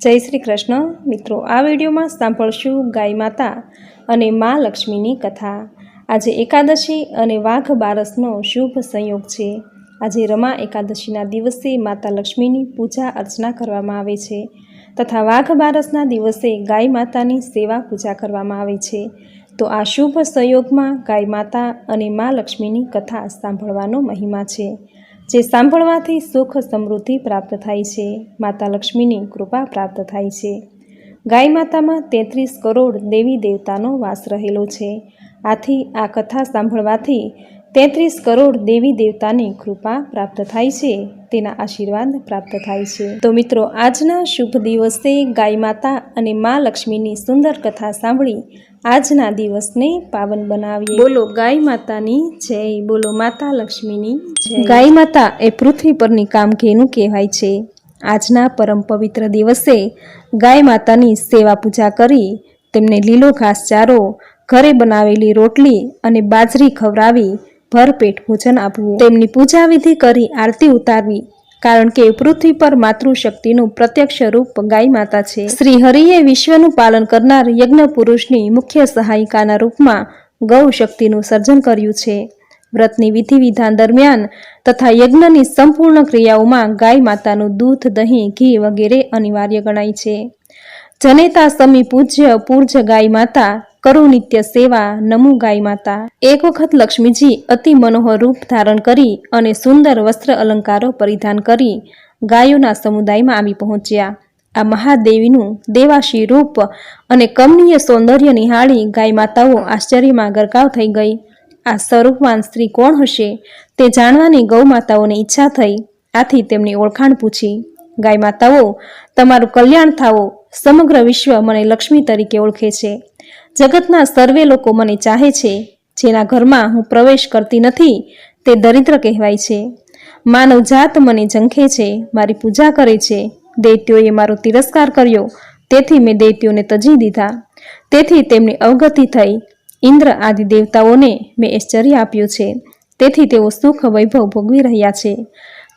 જય શ્રી કૃષ્ણ. મિત્રો, આ વિડીયોમાં સાંભળશું ગાય માતા અને મા લક્ષ્મીની કથા. આજે એકાદશી અને વાઘ બારસનો શુભ સંયોગ છે. આજે રમા એકાદશીના દિવસે માતા લક્ષ્મીની પૂજા અર્ચના કરવામાં આવે છે તથા વાઘ બારસના દિવસે ગાય માતાની સેવા પૂજા કરવામાં આવે છે. તો આ શુભ સંયોગમાં ગાય માતા અને મા લક્ષ્મીની કથા સાંભળવાનો મહિમા છે. જે સાંભળવાથી સુખ સમૃદ્ધિ પ્રાપ્ત થાય છે. માતા લક્ષ્મીની કૃપા પ્રાપ્ત થાય છે. ગાય માતામાં તેત્રીસ કરોડ દેવી દેવતાનો વાસ રહેલો છે. આથી આ કથા સાંભળવાથી તેત્રીસ કરોડ દેવી દેવતાની કૃપા પ્રાપ્ત થાય છે. તેના આશીર્વાદ પ્રાપ્ત થાય છે. તો મિત્રો, આજના શુભ દિવસે ગાય માતા અને મા લક્ષ્મીની સુંદર કથા સાંભળી આજના દિવસને પાવન બનાવીએ. બોલો ગાય માતાની જય બોલો માતા લક્ષ્મીની જય. ગાય માતા એ પૃથ્વી પરની કામધેનુ કહેવાય છે. આજના પરમ પવિત્ર દિવસે ગાય માતાની સેવા પૂજા કરી તેમને લીલો ઘાસચારો ઘરે બનાવેલી રોટલી અને બાજરી ખવડાવી ભરપેટ ભોજન આપવું. તેમની પૂજા વિધિ કરી આરતી ઉતારવી. કારણ કે પૃથ્વી પર માતૃશક્તિનું પ્રત્યક્ષ રૂપ ગાય માતા છે. શ્રી હરિએ વિશ્વનું પાલન કરનાર યજ્ઞ પુરુષની મુખ્ય સહાયિકાના રૂપમાં ગૌ શક્તિનું સર્જન કર્યું છે. વ્રતની વિધિ વિધાન દરમિયાન તથા યજ્ઞની સંપૂર્ણ ક્રિયાઓમાં ગાય માતાનું દૂધ, દહીં, ઘી વગેરે અનિવાર્ય ગણાય છે. જનેતા સમી પૂજ્ય પૂર્જ ગાય માતા કરું નિત્ય સેવા, નમુ ગાય માતા. એક વખત લક્ષ્મીજી અતિ મનોહર રૂપ ધારણ કરી અને સુંદર વસ્ત્ર અલંકારો પરિધાન કરી ગાયોના સમુદાયમાં આવી પહોંચ્યા. આ મહાદેવીનું દેવાશી રૂપ અને કમનીય સૌંદર્ય નિહાળી ગાય માતાઓ આશ્ચર્યમાં ગરકાવ થઈ ગઈ. આ સ્વરૂપવાન સ્ત્રી કોણ હશે તે જાણવાની ગૌ માતાઓને ઈચ્છા થઈ. આથી તેમની ઓળખાણ પૂછી. ગાય માતાઓ, તમારું કલ્યાણ થાવો સમગ્ર વિશ્વ મને લક્ષ્મી તરીકે ઓળખે છે. જગતના સર્વે લોકો મને ચાહે છે, જેના ઘરમાં હું પ્રવેશ કરતી નથી, તે દરિદ્ર કહેવાય છે. માનવ જાત મને ઝંખે છે, મારી પૂજા કરે છે. દૈત્યોએ મારો તિરસ્કાર કર્યો, તેથી મેં દૈત્યોને તજી દીધા. તેથી તેમની અવગતિ થઈ. ઇન્દ્ર આદિ દેવતાઓને મેં ઐશ્ચર્ય આપ્યું છે. તેથી તેઓ સુખ વૈભવ ભોગવી રહ્યા છે.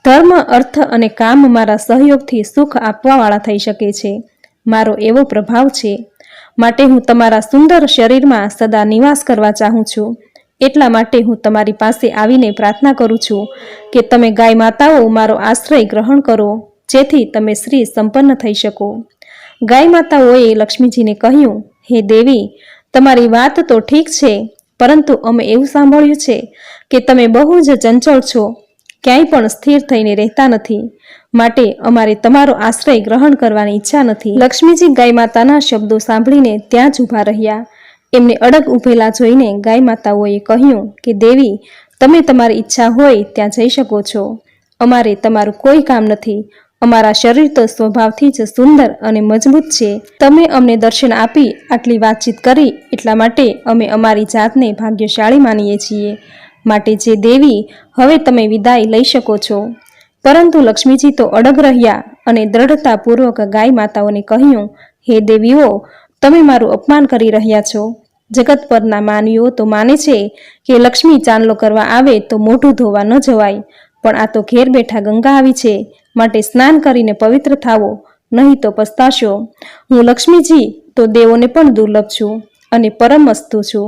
ધર્મ, અર્થ અને કામ મારા સહયોગથી સુખ આપવાવાળા થઈ શકે છે. મારો એવો પ્રભાવ છે. માટે હું તમારા સુંદર શરીરમાં સદા નિવાસ કરવા ચાહું છું. એટલા માટે હું તમારી પાસે આવીને પ્રાર્થના કરું છું કે તમે ગાય માતાઓ મારો આશ્રય ગ્રહણ કરો, જેથી તમે શ્રી સંપન્ન થઈ શકો. ગાય માતાઓએ લક્ષ્મીજીને કહ્યું, હે દેવી, તમારી વાત તો ઠીક છે, પરંતુ અમે એવું સાંભળ્યું છે કે તમે બહુ જ ચંચળ છો. ક્યાંય પણ સ્થિર થઈને રહેતા નથી. માટે અમારે તમારો આશ્રય ગ્રહણ કરવાની ઈચ્છા નથી. લક્ષ્મીજી ગાય માતાના શબ્દો સાંભળીને ત્યાં જ ઊભા રહ્યા. એમને અડગ ઊભેલા જોઈને ગાય માતાઓએ કહ્યું કે, દેવી, તમે તમારી ઈચ્છા હોય ત્યાં જઈ શકો છો. અમારે તમારું કોઈ કામ નથી. અમારા શરીર તો સ્વભાવથી જ સુંદર અને મજબૂત છે. તમે અમને દર્શન આપી આટલી વાતચીત કરી એટલા માટે અમે અમારી જાતને ભાગ્યશાળી માનીએ છીએ. માટે જે દેવી હવે તમે વિદાય લઈ શકો છો. પરંતુ લક્ષ્મીજી તો અડગ રહ્યા અને દ્રઢતાપૂર્વક ગાય માતાઓને કહ્યું, હે દેવીઓ, તમે મારું અપમાન કરી રહ્યા છો. જગત પરના માનવીઓ તો માને છે કે લક્ષ્મી ચાંદલો કરવા આવે તો મોઢું ધોવા ન જવાય. પણ આ તો ઘેર બેઠા ગંગા આવી છે. માટે સ્નાન કરીને પવિત્ર થાવો, નહીં તો પસ્તાશો. હું લક્ષ્મીજી તો દેવોને પણ દુર્લભ છું અને પરમ વસ્તુ છું.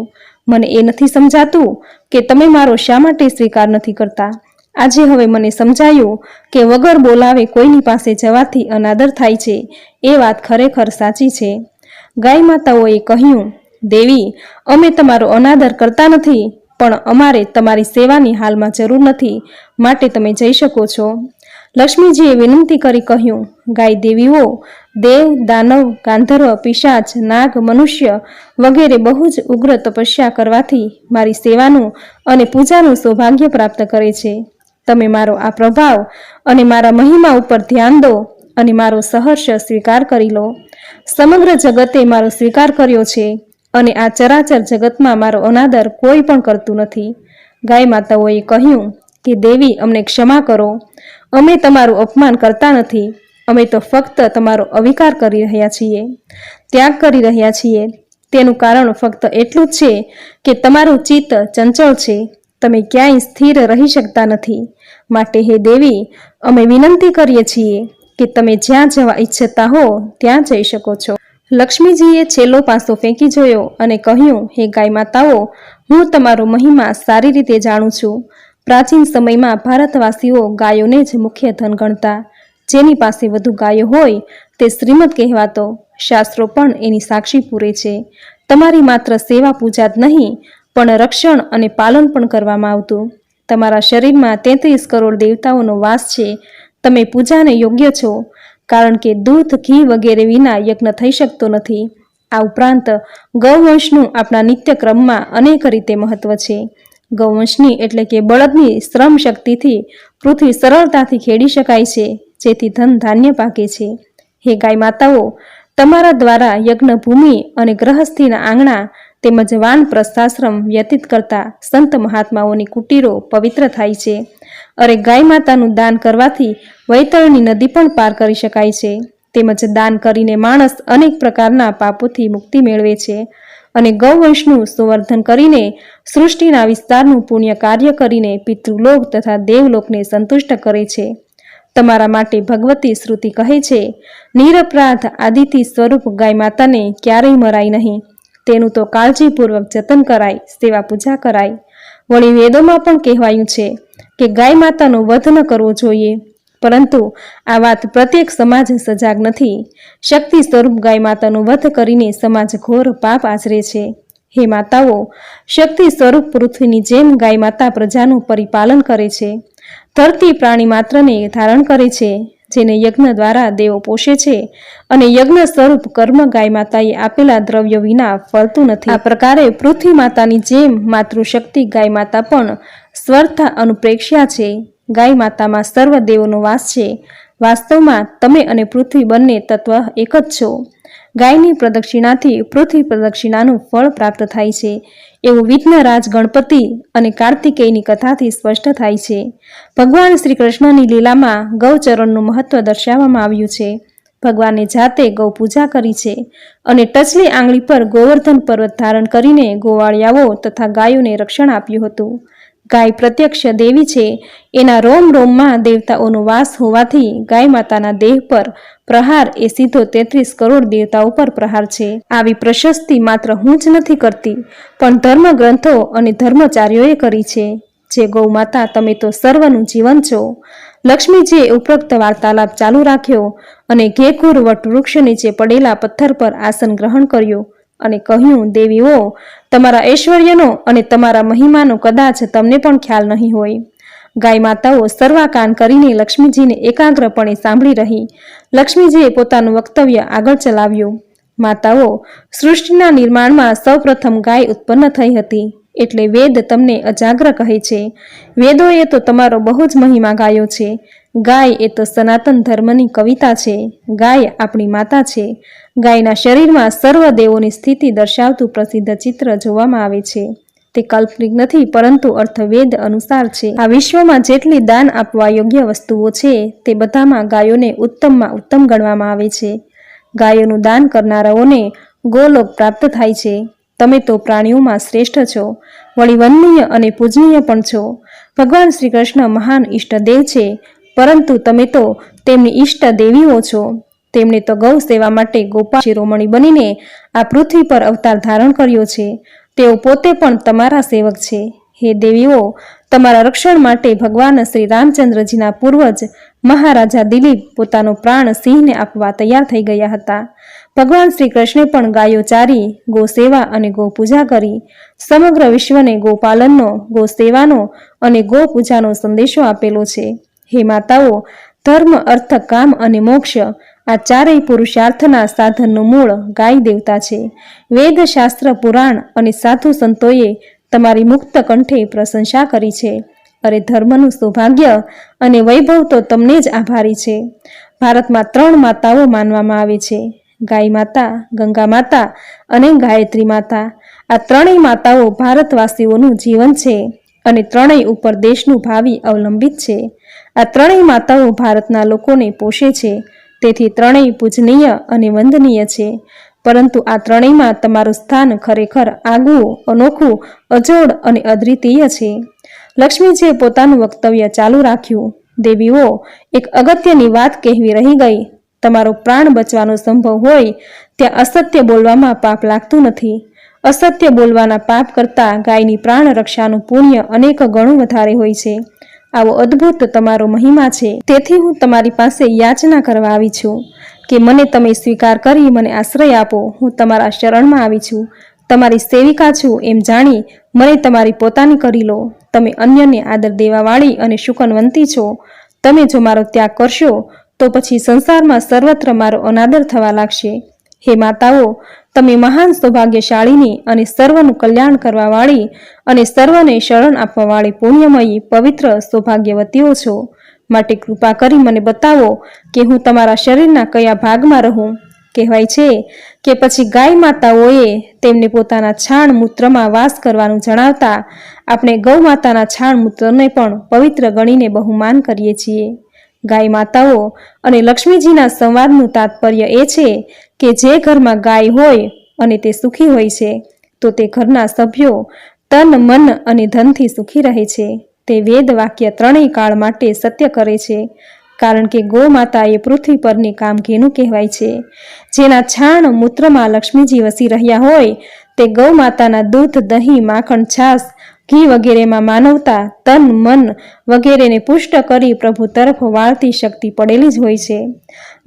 મને એ નથી સમજાતું કે તમે મારો શા માટે સ્વીકાર નથી કરતા? આજે હવે મને સમજાયું કે વગર બોલાવે કોઈની પાસે જવાથી અનાદર થાય છે. એ વાત ખરેખર સાચી છે. ગાય માતાઓએ કહ્યું, દેવી, અમે તમારો અનાદર કરતા નથી, પણ અમારે તમારી સેવાની હાલમાં જરૂર નથી. માટે તમે જઈ શકો છો. લક્ષ્મીજીએ વિનંતી કરી કહ્યું, ગાય દેવીઓ, દેવ, દાનવ, ગાંધર્વ, પિશાચ, નાગ, મનુષ્ય વગેરે બહુ જ ઉગ્ર તપસ્યા કરવાથી મારી સેવાનું અને પૂજાનું સૌભાગ્ય પ્રાપ્ત કરે છે. તમે મારો આ પ્રભાવ અને મારા મહિમા ઉપર ધ્યાન દો અને મારો સહર્ષ સ્વીકાર કરી લો. સમગ્ર જગતે મારો સ્વીકાર કર્યો છે અને આ ચરાચર જગતમાં મારો અનાદર કોઈ પણ કરતું નથી. ગાય માતાઓએ કહ્યું કે, દેવી, અમને ક્ષમા કરો. અમે તમારું અપમાન કરતા નથી. અમે તો ફક્ત તમારો અવિકાર કરી રહ્યા છીએ. ત્યાગ કરી રહ્યા છીએ. તેનું કારણ ફક્ત એટલું જ છે કે તમારું ચિત્ત ચંચળ છે. તમે ક્યાંય સ્થિર રહી શકતા નથી. માટે હે દેવી, અમે વિનંતી કરીએ છીએ કે તમે જ્યાં જવા ઈચ્છતા હો, ત્યાં જઈ શકો છો. લક્ષ્મીજીએ છેલ્લો પાસો ફેંકી જોયો અને કહ્યું, હે ગાય માતાઓ, હું તમારો મહિમા સારી રીતે જાણું છું. પ્રાચીન સમયમાં ભારતવાસીઓ ગાયોને જ મુખ્ય ધન ગણતા. જેની પાસે વધુ ગાયો હોય તે શ્રીમદ કહેવાતો. શાસ્ત્રો પણ એની સાક્ષી પૂરે છે. તમારી માત્ર સેવા પૂજા જ નહીં, પણ રક્ષણ અને પાલન પણ કરવામાં આવતું. તમારા શરીરમાં તેત્રીસ કરોડ દેવતાઓનો વાસ છે. તમે પૂજાને યોગ્ય છો, કારણ કે દૂધ, ઘી વગેરે વિના યજ્ઞ થઈ શકતો નથી. આ ઉપરાંત ગૌવંશનું આપણા નિત્યક્રમમાં અનેક રીતે મહત્વ છે. ગૌવંશની એટલે કે બળદની શ્રમ શક્તિથી પૃથ્વી સરળતાથી ખેડી શકાય છે, જેથી ધન ધાન્ય પાકે છે. હે ગાય માતાઓ, તમારા દ્વારા યજ્ઞ ભૂમિ અને ગ્રહસ્થીના આંગણા તેમજ વાન પ્રસ્થાશ્રમ વ્યતીત કરતા સંત મહાત્માઓની કુટીરો પવિત્ર થાય છે. અરે ગાય માતાનું દાન કરવાથી વૈતરણી નદી પણ પાર કરી શકાય છે. તેમજ દાન કરીને માણસ અનેક પ્રકારના પાપોથી મુક્તિ મેળવે છે. અને ગૌવંશનું સંવર્ધન કરીને સૃષ્ટિના વિસ્તારનું પુણ્ય કાર્ય કરીને પિતૃલોક તથા દેવલોકને સંતુષ્ટ કરે છે. તમારા માટે ભગવતી શ્રુતિ કહે છે, નિરપરાધ આદિતિ સ્વરૂપ ગાય માતાને ક્યારેય મરાય નહીં. તેનું તો કાળજીપૂર્વક જતન કરાય, સેવા પૂજા કરાય. વળી વેદોમાં પણ કહેવાયું છે કે ગાય માતાનો વધ ન કરવો જોઈએ. પરંતુ આ વાત પ્રત્યેક સમાજ સજાગ નથી. શક્તિ સ્વરૂપ ગાય માતાનો વધ કરીને સમાજ ઘોર પાપ આચરે છે. હે માતાઓ, શક્તિ સ્વરૂપ પૃથ્વીની જેમ ગાય માતા પ્રજાનું પરિપાલન કરે છે. ધરતી પ્રાણી માત્રને ધારણ કરે છે, જેને યજ્ઞ દ્વારા દેવો પોષે છે અને યજ્ઞ સ્વરૂપ કર્મ ગાય માતાએ આપેલા દ્રવ્ય વિના ફળતું નથી. આ પ્રકારે પૃથ્વી માતાની જેમ માતૃશક્તિ ગાય માતા પણ સ્વર્થા અનુપ્રેક્ષ્યા છે. ગાય માતામાં સર્વ દેવોનો વાસ છે. વાસ્તવમાં તમે અને પૃથ્વી બંને તત્વ એક જ છો. ગાયની પ્રદક્ષિણાથી પૃથ્વી પ્રદક્ષિણાનું ફળ પ્રાપ્ત થાય છે. એવું વિઘ્નરાજ ગણપતિ અને કાર્તિકેયની કથાથી સ્પષ્ટ થાય છે. ભગવાન શ્રી કૃષ્ણની લીલામાં ગૌચરણનું મહત્વ દર્શાવવામાં આવ્યું છે. ભગવાને જાતે ગૌ પૂજા કરી છે અને ટચલી આંગળી પર ગોવર્ધન પર્વત ધારણ કરીને ગોવાળિયાઓ તથા ગાયોને રક્ષણ આપ્યું હતું. ગાય પ્રત્યક્ષ દેવી છે. એના રોમ રોમમાં દેવતાઓનો વાસ હોવાથી ગાય માતાના દેહ પર પ્રહાર એ સીધો તેત્રીસ કરોડ દેવતાઓ પર પ્રહાર છે. આવી પ્રશસ્તિ માત્ર હું જ નથી કરતી, પણ ધર્મ ગ્રંથો અને ધર્મચાર્યોએ કરી છે. જે ગૌ માતા તમે તો સર્વનું જીવન છો. લક્ષ્મીજીએ ઉપરોક્ત વાર્તાલાપ ચાલુ રાખ્યો અને ઘેકુર વટ વૃક્ષ નીચે પડેલા પથ્થર પર આસન ગ્રહણ કર્યું. અને કહ્યું, દેવીઓ, તમારા ઐશ્વર્યનો અને તમારા મહિમાનો કદાચ તમને પણ ખ્યાલ નહીં હોય. ગાય માતાઓ સર્વાકાન કરીને લક્ષ્મીજીને એકાગ્રપણે સાંભળી રહી. લક્ષ્મીજીએ પોતાનું વક્તવ્ય આગળ ચલાવ્યું. માતાઓ, સૃષ્ટિના નિર્માણમાં સૌપ્રથમ ગાય ઉત્પન્ન થઈ હતી, એટલે વેદ તમને અજાગ્ર કહે છે. વેદોએ તો તમારો બહુ જ મહિમા ગાયો છે. ગાય એ તો સનાતન ધર્મની કવિતા છે, ગાય આપણી માતા છે. ગાયના શરીરમાં સર્વ દેવોની સ્થિતિ દર્શાવતું પ્રસિદ્ધ ચિત્ર જોવામાં આવે છે. તે કાલ્પનિક નથી, પરંતુ અર્થવેદ અનુસાર છે. આ વિશ્વમાં જેટલી દાન આપવા યોગ્ય વસ્તુઓ છે, તે બધામાં ગાયોને ઉત્તમમાં ઉત્તમ ગણવામાં આવે છે. ગાયોનું દાન કરનારાઓને ગોલોક પ્રાપ્ત થાય છે. તમે તો પ્રાણીઓમાં શ્રેષ્ઠ છો. વળી વંદનીય અને પૂજનીય પણ છો. ભગવાન શ્રી કૃષ્ણ મહાન ઈષ્ટદેવ છે. પરંતુ તમે તો તેમની ઈષ્ટ દેવીઓ છો. તેમણે તો ગૌ સેવા માટે ગોપાલ શિરોમણી બનીને આ પૃથ્વી પર અવતાર ધારણ કર્યો છે. તેઓ પોતે પણ તમારા સેવક છે. હે દેવીઓ, તમારા રક્ષણ માટે ભગવાન શ્રી રામચંદ્રજીના પૂર્વજ મહારાજા દિલીપ પોતાનો પ્રાણ સિંહને આપવા તૈયાર થઈ ગયા હતા. ભગવાન શ્રી કૃષ્ણે પણ ગાયો ચારી, ગો સેવા અને ગોપૂજા કરી. સમગ્ર વિશ્વને ગોપાલનનો, ગો સેવાનો અને ગો પૂજાનો સંદેશો આપેલો છે. હે માતાઓ ધર્મ, અર્થ, કામ અને મોક્ષ આ ચારેય પુરુષાર્થના સાધનનું મૂળ ગાય દેવતા છે. વેદ શાસ્ત્ર પુરાણ અને સાધુ સંતોએ તમારી મુક્ત કંઠે પ્રશંસા કરી છે. અરે ધર્મનું સૌભાગ્ય અને વૈભવ તો તમને જ આભારી છે. ભારતમાં ત્રણ માતાઓ માનવામાં આવે છે. ગાય માતા, ગંગા માતા અને ગાયત્રી માતા. આ ત્રણેય માતાઓ ભારતવાસીઓનું જીવન છે. અને ત્રણેય ઉપર દેશનું ભાવિ અવલંબિત છે. આ ત્રણેય માતાઓ ભારતના લોકોને પોષે છે. તેથી ત્રણેય પૂજનીય અને વંદનીય છે. પરંતુ આ ત્રણેયમાં તમારું સ્થાન ખરેખર આગવું, અનોખું, અજોડ અને અદ્વિતીય છે. લક્ષ્મીજીએ પોતાનું વક્તવ્ય ચાલુ રાખ્યું. દેવીઓ, એક અગત્યની વાત કહેવી રહી ગઈ. તમારો પ્રાણ બચવાનો સંભવ હોય, ત્યાં અસત્ય બોલવામાં પાપ લાગતું નથી. અસત્ય બોલવાના પાપ કરતાં ગાયની પ્રાણ રક્ષાનું પુણ્ય અનેક ગણું વધારે હોય છે. આવો અદ્ભુત તમારો મહિમા છે. તેથી હું તમારી પાસે યાચના કરવા આવી છું કે મને તમે સ્વીકાર કરી મને આશ્રય આપો. હું તમારા શરણમાં આવી છું. તમારી સેવિકા છું એમ જાણી મને તમારી પોતાની કરી લો. તમે અન્યને આદર દેવાવાળી અને શુકનવંતી છો. તમે જો મારો ત્યાગ કરશો તો પછી સંસારમાં સર્વત્ર મારો અનાદર થવા લાગશે. હે માતાઓ તમે મહાન સૌભાગ્યશાળીની અને સર્વનું કલ્યાણ કરવાવાળી અને સર્વને શરણ આપવાવાળી પુણ્યમયી પવિત્ર સૌભાગ્યવતીઓ છો. માટે કૃપા કરી મને બતાવો કે હું તમારા શરીરના કયા ભાગમાં રહું. કહેવાય છે કે પછી ગાય માતાઓએ તેમને પોતાના છાણ મૂત્રમાં વાસ કરવાનું જણાવતા આપણે ગૌ માતાના છાણ મૂત્રને પણ પવિત્ર ગણીને બહુમાન કરીએ છીએ. ગાય માતાઓ અને લક્ષ્મીજીના સંવાદનું તાત્પર્ય એ છે કે જે ઘરમાં ગાય હોય અને તે સુખી હોય છે, તો તે ઘરના સભ્યો તન, મન અને ધનથી સુખી રહે છે. તે વેદ વાક્ય ત્રણેય કાળ માટે સત્ય કરે છે, કારણ કે ગોમાતા એ પૃથ્વી પરની કામઘેનું કહેવાય છે. જેના છાણ મૂત્રમાં લક્ષ્મીજી વસી રહ્યા હોય, તે ગૌ માતાના દૂધ, દહીં, માખણ, છાશ ઘી વગેરેમાં માનવતા, તન, મન વગેરેને પુષ્ટ કરી પ્રભુ તરફ વાળતી શક્તિ પડેલી જ હોય છે.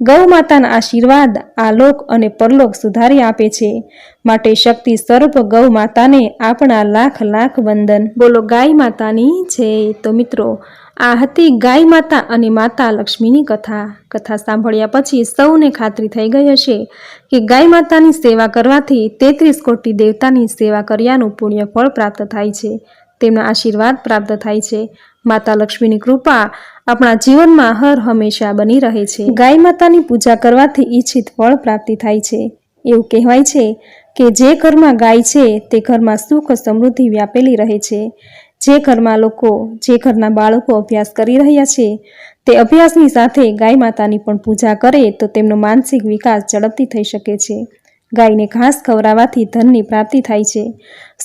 ગૌ માતાના આશીર્વાદ આલોક અને પરલોક સુધારી આપે છે. માટે શક્તિ સ્વરૂપ ગૌ માતાને આપણા લાખ લાખ વંદન. બોલો, ગાય માતાની છે તો મિત્રો આ હતી ગાય માતા અને માતા લક્ષ્મીની કથા. કથા સાંભળ્યા પછી સૌને ખાતરી થઈ ગઈ હશે કે ગાય માતાની સેવા કરવાથી તેત્રીસ કોટી દેવતાની સેવા કર્યાનું પુણ્ય ફળ પ્રાપ્ત થાય છે. તેમના આશીર્વાદ પ્રાપ્ત થાય છે. માતા લક્ષ્મીની કૃપા આપણા જીવનમાં હર હંમેશા બની રહે છે. ગાય માતાની પૂજા કરવાથી ઈચ્છિત ફળ પ્રાપ્તિ થાય છે. એવું કહેવાય છે કે જે ઘરમાં ગાય છે, તે ઘરમાં સુખ સમૃદ્ધિ વ્યાપેલી રહે છે. જે ઘરમાં લોકો, જે ઘરના બાળકો અભ્યાસ કરી રહ્યા છે, તે અભ્યાસની સાથે ગાય માતાની પણ પૂજા કરે તો તેમનો માનસિક વિકાસ ઝડપથી થઈ શકે છે. ગાયને ઘાસ ખવડાવવાથી ધનની પ્રાપ્તિ થાય છે.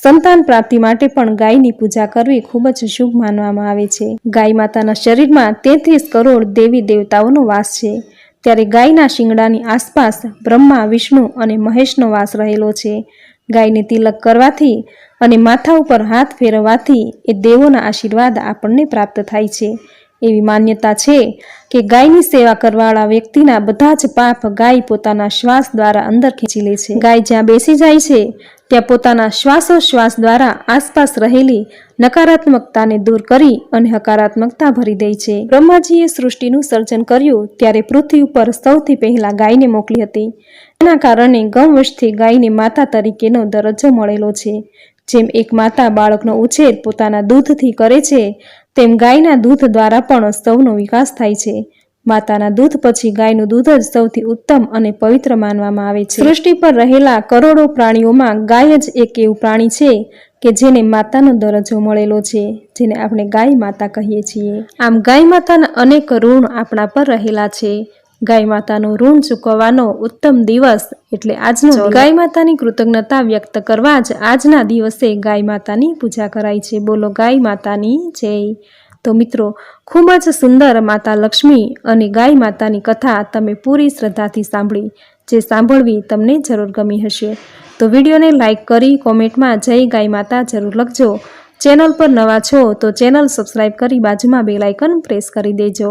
સંતાન પ્રાપ્તિ માટે પણ ગાયની પૂજા કરવી ખૂબ જ શુભ માનવામાં આવે છે. ગાય માતાના શરીરમાં તેત્રીસ કરોડ દેવી દેવતાઓનો વાસ છે. ત્યારે ગાયના શિંગડાની આસપાસ બ્રહ્મા, વિષ્ણુ અને મહેશનો વાસ રહેલો છે. ગાયને તિલક કરવાથી અને માથા ઉપર હાથ ફેરવવાથી એ દેવોના આશીર્વાદ આપણને પ્રાપ્ત થાય છે. એવી માન્યતા છે કે ગાયની સેવા કરવાવાળા વ્યક્તિના બધા જ પાપ ગાય પોતાના શ્વાસ દ્વારા અંદર ખેંચી લે છે. ગાય જ્યાં બેસી જાય છે, ત્યાં પોતાના શ્વાસોશ્વાસ દ્વારા આસપાસ રહેલી નકારાત્મકતાને દૂર કરી અને હકારાત્મકતા ભરી દે છે. બ્રહ્માજીએ સૃષ્ટિનું સર્જન કર્યું ત્યારે પૃથ્વી ઉપર સૌથી પહેલા ગાયને મોકલી હતી. એના કારણે ગૌવંશથી ગાયને માતા તરીકેનો દરજ્જો મળેલો છે. જેમ એક માતા બાળકનો ઉછેર પોતાના દૂધથી કરે છે, તેમ ગાયના દૂધ દ્વારા પણ સૌનો વિકાસ થાય છે. માતાના દૂધ પછી ગાયનું દૂધ જ સૌથી ઉત્તમ અને પવિત્ર માનવામાં આવે છે. સૃષ્ટિ પર રહેલા કરોડો પ્રાણીઓમાં ગાય જ એક એવું પ્રાણી છે કે જેને માતાનો દરજ્જો મળેલો છે, જેને આપણે ગાય માતા કહીએ છીએ. આમ ગાય માતાના અનેક ઋણ આપણા પર રહેલા છે. ગાય માતાનું ઋણ ચૂકવવાનો ઉત્તમ દિવસ એટલે આજનો ગાય માતાની કૃતજ્ઞતા વ્યક્ત કરવા જ આજના દિવસે ગાય માતાની પૂજા કરાય છે. બોલો ગાય માતાની જય. તો મિત્રો ખૂબ જ સુંદર માતા લક્ષ્મી અને ગાય માતાની કથા તમે પૂરી શ્રદ્ધાથી સાંભળી. જે સાંભળવી તમને જરૂર ગમી હશે. તો વિડીયોને લાઇક કરી કોમેન્ટમાં જય ગાય માતા જરૂર લખજો. ચેનલ પર નવા છો તો ચેનલ સબસ્ક્રાઈબ કરી બાજુમાં બે લાઇકન પ્રેસ કરી દેજો.